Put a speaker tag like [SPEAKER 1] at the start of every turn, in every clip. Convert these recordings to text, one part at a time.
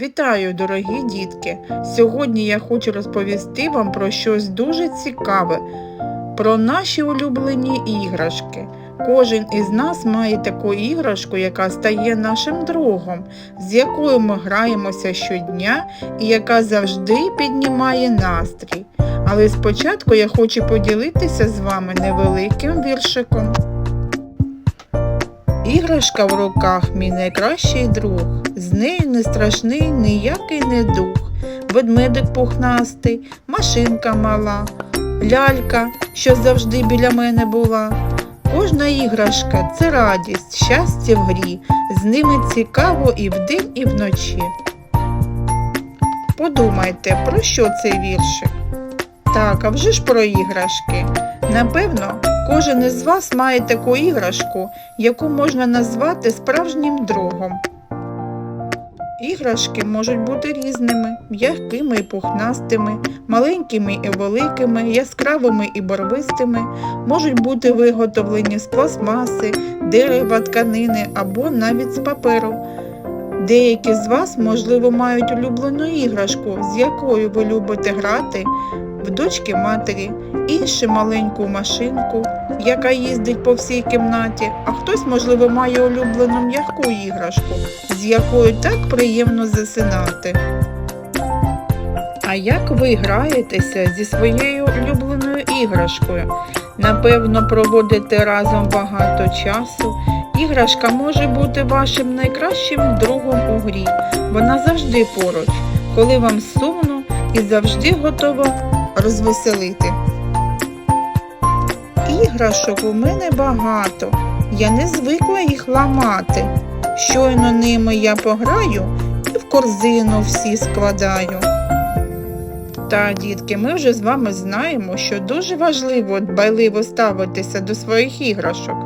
[SPEAKER 1] Вітаю, дорогі дітки! Сьогодні я хочу розповісти вам про щось дуже цікаве, про наші улюблені іграшки. Кожен із нас має таку іграшку, яка стає нашим другом, з якою ми граємося щодня і яка завжди піднімає настрій. Але спочатку я хочу поділитися з вами невеликим віршиком. Іграшка в руках мій найкращий друг, з нею не страшний ніякий недух. Ведмедик пухнастий, машинка мала, лялька, що завжди біля мене була. Кожна іграшка це радість, щастя в грі, з ними цікаво і вдень, і вночі. Подумайте, про що цей віршик? Так, а вже ж про іграшки. Напевно, кожен із вас має таку іграшку, яку можна назвати справжнім другом. Іграшки можуть бути різними, м'якими і пухнастими, маленькими і великими, яскравими і барвистими, можуть бути виготовлені з пластмаси, дерева, тканини або навіть з паперу. Деякі з вас, можливо, мають улюблену іграшку, з якою ви любите грати в дочки матері, інші маленьку машинку, яка їздить по всій кімнаті, а хтось, можливо, має улюблену м'яку іграшку, з якою так приємно засинати. А як ви граєтеся зі своєю улюбленою іграшкою? Напевно, проводите разом багато часу. Іграшка може бути вашим найкращим другом у грі. Вона завжди поруч, коли вам сумно і завжди готова розвеселити. Іграшок у мене багато, я не звикла їх ламати. Щойно ними я пограю і в корзину всі складаю. Та, дітки, ми вже з вами знаємо, що дуже важливо дбайливо ставитися до своїх іграшок.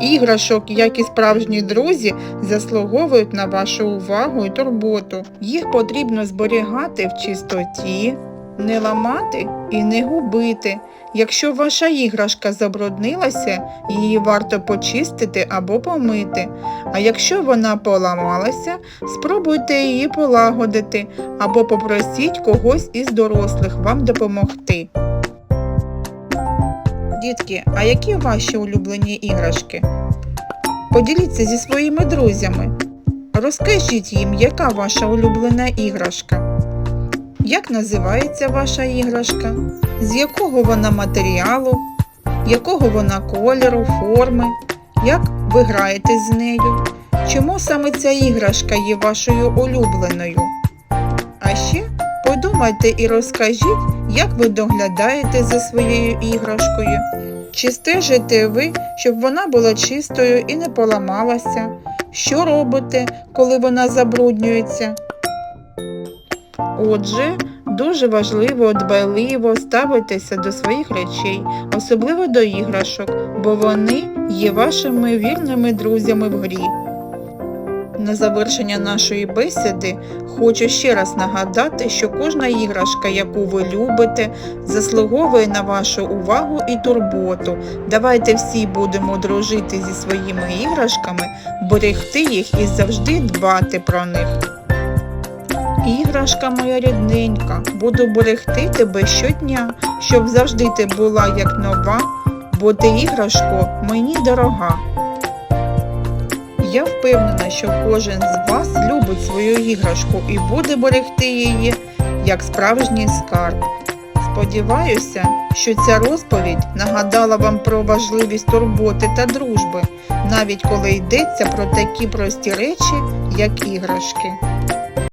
[SPEAKER 1] Іграшок, як і справжні друзі, заслуговують на вашу увагу і турботу. Їх потрібно зберігати в чистоті, не ламати і не губити. Якщо ваша іграшка забруднилася, її варто почистити або помити. А якщо вона поламалася, спробуйте її полагодити або попросіть когось із дорослих вам допомогти. Дітки, а які ваші улюблені іграшки? Поділіться зі своїми друзями. Розкажіть їм, яка ваша улюблена іграшка. Як називається ваша іграшка? З якого вона матеріалу? Якого вона кольору, форми? Як ви граєте з нею? Чому саме ця іграшка є вашою улюбленою? А ще подумайте і розкажіть, як ви доглядаєте за своєю іграшкою. Чи стежите ви, щоб вона була чистою і не поламалася? Що робите, коли вона забруднюється? Отже, дуже важливо дбайливо ставитися до своїх речей, особливо до іграшок, бо вони є вашими вірними друзями в грі. На завершення нашої бесіди хочу ще раз нагадати, що кожна іграшка, яку ви любите, заслуговує на вашу увагу і турботу. Давайте всі будемо дружити зі своїми іграшками, берегти їх і завжди дбати про них. Іграшка моя рідненька, буду берегти тебе щодня, щоб завжди ти була як нова, бо ти іграшко мені дорога. Я впевнена, що кожен з вас любить свою іграшку і буде берегти її як справжній скарб. Сподіваюся, що ця розповідь нагадала вам про важливість турботи та дружби, навіть коли йдеться про такі прості речі, як іграшки.